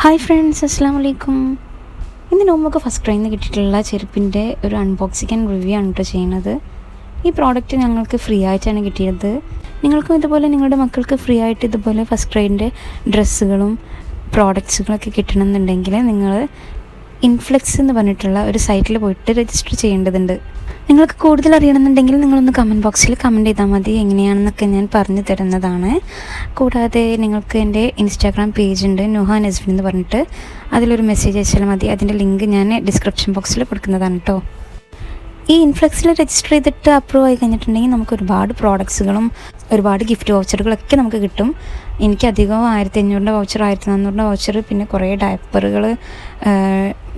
Hi friends അസ്സാം വലൈക്കും ഇന്ന് നോമ്പൊക്കെ ഫസ്റ്റ് ക്രൈയിൽ നിന്ന് കിട്ടിയിട്ടുള്ള ചെരുപ്പിന്റെ ഒരു അൺബോക്സിംഗ് ആൻഡ് റിവ്യൂ ആണ് കേട്ടോ ചെയ്യുന്നത്. ഈ പ്രോഡക്റ്റ് ഞങ്ങൾക്ക് ഫ്രീ ആയിട്ടാണ് കിട്ടിയത്. നിങ്ങൾക്കും ഇതുപോലെ നിങ്ങളുടെ മക്കൾക്ക് ഫ്രീ ആയിട്ട് ഇതുപോലെ ഫസ്റ്റ് ക്രൈന്റെ ഡ്രസ്സുകളും പ്രോഡക്ട്സുകളൊക്കെ കിട്ടണമെന്നുണ്ടെങ്കിൽ നിങ്ങൾ ഇൻഫ്ലെക്സ് എന്ന് പറഞ്ഞിട്ടുള്ള ഒരു സൈറ്റിൽ പോയിട്ട് രജിസ്റ്റർ ചെയ്യേണ്ടതുണ്ട്. നിങ്ങൾക്ക് കൂടുതൽ അറിയണമെന്നുണ്ടെങ്കിൽ നിങ്ങളൊന്ന് കമന്റ് ബോക്സിൽ കമന്റ് ചെയ്താൽ മതി. എങ്ങനെയാണെന്നൊക്കെ ഞാൻ പറഞ്ഞു തരുന്നതാണ്. കൂടാതെ നിങ്ങൾക്ക് എന്റെ ഇൻസ്റ്റാഗ്രാം പേജ് ഉണ്ട് നുഹ നസ്ബിൻ എന്ന് പറഞ്ഞിട്ട്. അതിലൊരു മെസ്സേജ് അയച്ചാൽ മതി. അതിന്റെ ലിങ്ക് ഞാൻ ഡിസ്ക്രിപ്ഷൻ ബോക്സിൽ കൊടുക്കുന്നതാണ് കേട്ടോ ഈ ഇൻഫ്ലെക്സിൽ രജിസ്റ്റർ ചെയ്തിട്ട് അപ്രൂവ് ആയി കഴിഞ്ഞിട്ടുണ്ടെങ്കിൽ നമുക്ക് ഒരുപാട് പ്രോഡക്ട്സുകളും ഒരുപാട് ഗിഫ്റ്റ് വൗച്ചറുകളൊക്കെ നമുക്ക് കിട്ടും. എനിക്ക് ആയിരത്തി അഞ്ഞൂറിന്റെ വൗച്ചർ ആയിരത്തി നാനൂറിന്റെ വൗച്ചർ പിന്നെ കുറേ ഡയപ്പറുകൾ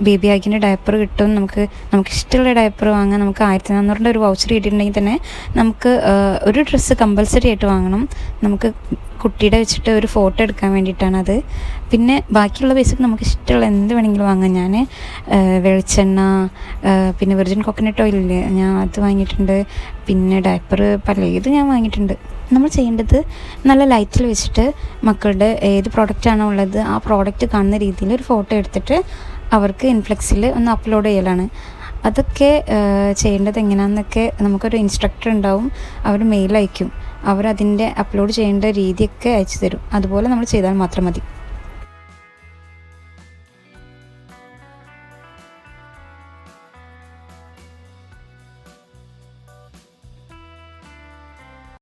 ബേബി ആക്കിന്റെ ഡയപ്പർ കിട്ടും. നമുക്ക് നമുക്ക് ഇഷ്ടമുള്ള ഡയപ്പർ വാങ്ങാം. നമുക്ക് ആയിരത്തി നാനൂറിന്റെ ഒരു വൗച്ചർ കിട്ടിയിട്ടുണ്ടെങ്കിൽ തന്നെ നമുക്ക് ഒരു ഡ്രസ്സ് കമ്പൽസറി ആയിട്ട് വാങ്ങണം. നമുക്ക് കുട്ടിയുടെ വെച്ചിട്ട് ഒരു ഫോട്ടോ എടുക്കാൻ വേണ്ടിയിട്ടാണത് പിന്നെ ബാക്കിയുള്ള പൈസക്ക് നമുക്ക് ഇഷ്ടമുള്ള എന്ത് വേണമെങ്കിലും വാങ്ങാം. ഞാൻ വെളിച്ചെണ്ണ പിന്നെ വെർജിൻ കോക്കനട്ട് ഓയിൽ ഇല്ലേ ഞാൻ അത് വാങ്ങിയിട്ടുണ്ട്. പിന്നെ ഡയപ്പർ പല ഇത് ഞാൻ വാങ്ങിയിട്ടുണ്ട്. നമ്മൾ ചെയ്യേണ്ടത് നല്ല ലൈറ്റിൽ വെച്ചിട്ട് മക്കളുടെ ഏത് പ്രോഡക്റ്റാണോ ഉള്ളത് ആ പ്രോഡക്റ്റ് കാണുന്ന രീതിയിൽ ഒരു ഫോട്ടോ എടുത്തിട്ട് അവർക്ക് ഇൻഫ്ലെക്സിൽ ഒന്ന് അപ്ലോഡ് ചെയ്യലാണ്. അതൊക്കെ ചെയ്യേണ്ടത് എങ്ങനെയാണെന്നൊക്കെ നമുക്കൊരു ഇൻസ്ട്രക്ടർ ഉണ്ടാവും. അവർ മെയിൽ അയക്കും. അവരതിന്റെ അപ്ലോഡ് ചെയ്യേണ്ട രീതിയൊക്കെ അയച്ചു തരും. അതുപോലെ നമ്മൾ ചെയ്താൽ മാത്രം മതി.